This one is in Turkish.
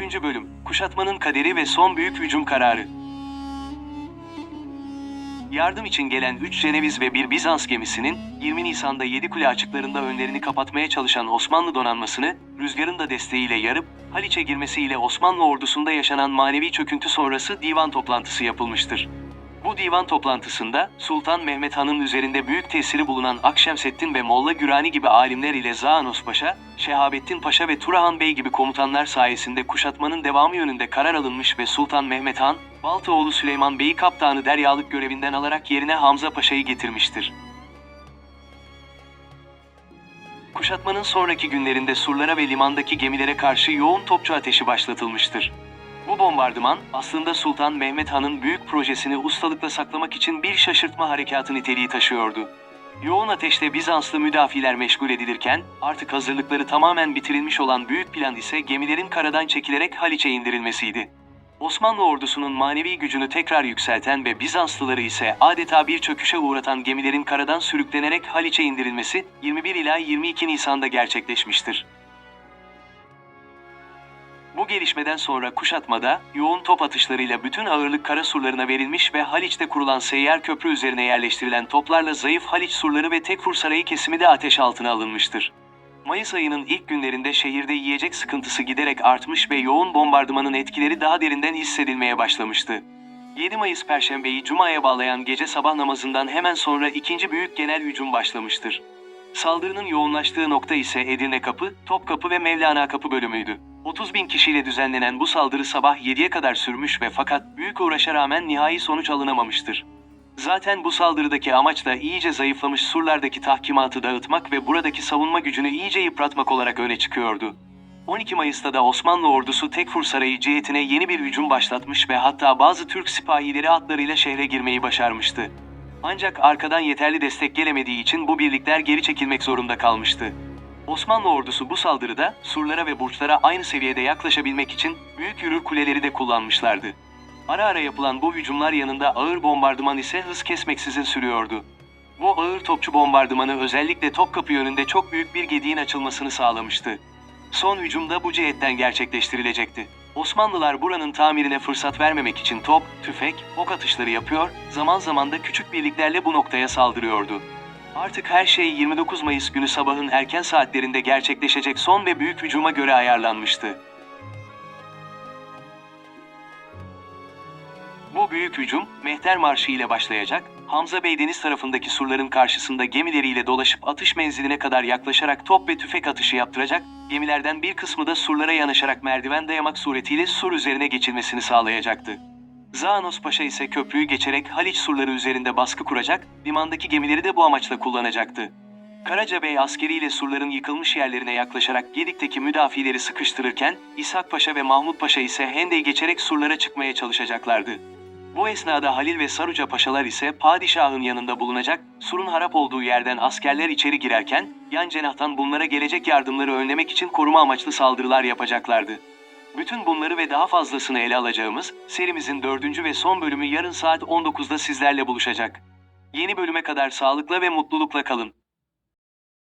3. Bölüm Kuşatmanın Kaderi ve Son Büyük Hücum Kararı Yardım için gelen 3 Ceneviz ve bir Bizans gemisinin 20 Nisan'da Yedikule açıklarında önlerini kapatmaya çalışan Osmanlı donanmasını rüzgarın da desteğiyle yarıp Haliç'e girmesiyle Osmanlı ordusunda yaşanan manevi çöküntü sonrası divan toplantısı yapılmıştır. Bu divan toplantısında Sultan Mehmet Han'ın üzerinde büyük tesiri bulunan Akşemseddin ve Molla Gürani gibi alimler ile Zaanos Paşa, Şehabettin Paşa ve Turahan Bey gibi komutanlar sayesinde kuşatmanın devamı yönünde karar alınmış ve Sultan Mehmet Han, Baltaoğlu Süleyman Bey'i kaptanı deryalık görevinden alarak yerine Hamza Paşa'yı getirmiştir. Kuşatmanın sonraki günlerinde surlara ve limandaki gemilere karşı yoğun topçu ateşi başlatılmıştır. Bu bombardıman aslında Sultan Mehmet Han'ın büyük projesini ustalıkla saklamak için bir şaşırtma harekatı niteliği taşıyordu. Yoğun ateşte Bizanslı müdafiler meşgul edilirken artık hazırlıkları tamamen bitirilmiş olan büyük plan ise gemilerin karadan çekilerek Haliç'e indirilmesiydi. Osmanlı ordusunun manevi gücünü tekrar yükselten ve Bizanslıları ise adeta bir çöküşe uğratan gemilerin karadan sürüklenerek Haliç'e indirilmesi 21 ila 22 Nisan'da gerçekleşmiştir. Gelişmeden sonra kuşatmada yoğun top atışlarıyla bütün ağırlık kara surlarına verilmiş ve Haliç'te kurulan seyyar köprü üzerine yerleştirilen toplarla zayıf Haliç surları ve Tekfur Sarayı kesimi de ateş altına alınmıştır. Mayıs ayının ilk günlerinde şehirde yiyecek sıkıntısı giderek artmış ve yoğun bombardımanın etkileri daha derinden hissedilmeye başlamıştı. 7 Mayıs Perşembeyi Cuma'ya bağlayan gece sabah namazından hemen sonra ikinci büyük genel hücum başlamıştır. Saldırının yoğunlaştığı nokta ise Edirne Kapı, Topkapı ve Mevlana Kapı bölümüydü. 30 bin kişiyle düzenlenen bu saldırı sabah 7'ye kadar sürmüş ve fakat büyük uğraşa rağmen nihai sonuç alınamamıştır. Zaten bu saldırıdaki amaç da iyice zayıflamış surlardaki tahkimatı dağıtmak ve buradaki savunma gücünü iyice yıpratmak olarak öne çıkıyordu. 12 Mayıs'ta da Osmanlı ordusu Tekfur Sarayı cihetine yeni bir hücum başlatmış ve hatta bazı Türk sipahileri atlarıyla şehre girmeyi başarmıştı. Ancak arkadan yeterli destek gelemediği için bu birlikler geri çekilmek zorunda kalmıştı. Osmanlı ordusu bu saldırıda surlara ve burçlara aynı seviyede yaklaşabilmek için büyük yürür kuleleri de kullanmışlardı. Ara ara yapılan bu hücumlar yanında ağır bombardıman ise hız kesmeksizin sürüyordu. Bu ağır topçu bombardımanı özellikle Topkapı yönünde çok büyük bir gediğin açılmasını sağlamıştı. Son hücum da bu cihetten gerçekleştirilecekti. Osmanlılar buranın tamirine fırsat vermemek için top, tüfek, ok atışları yapıyor, zaman zaman da küçük birliklerle bu noktaya saldırıyordu. Artık her şey 29 Mayıs günü sabahın erken saatlerinde gerçekleşecek son ve büyük hücuma göre ayarlanmıştı. Bu büyük hücum Mehter Marşı ile başlayacak, Hamza Bey deniz tarafındaki surların karşısında gemileriyle dolaşıp atış menziline kadar yaklaşarak top ve tüfek atışı yaptıracak, gemilerden bir kısmı da surlara yanaşarak merdiven dayamak suretiyle sur üzerine geçilmesini sağlayacaktı. Zaanos Paşa ise köprüyü geçerek Haliç surları üzerinde baskı kuracak, limandaki gemileri de bu amaçla kullanacaktı. Karaca Bey askeriyle surların yıkılmış yerlerine yaklaşarak Gedik'teki müdafileri sıkıştırırken, İshak Paşa ve Mahmut Paşa ise Hende'yi geçerek surlara çıkmaya çalışacaklardı. Bu esnada Halil ve Saruca Paşalar ise padişahın yanında bulunacak, surun harap olduğu yerden askerler içeri girerken, yan cenahtan bunlara gelecek yardımları önlemek için koruma amaçlı saldırılar yapacaklardı. Bütün bunları ve daha fazlasını ele alacağımız serimizin dördüncü ve son bölümü yarın saat 19'da sizlerle buluşacak. Yeni bölüme kadar sağlıkla ve mutlulukla kalın.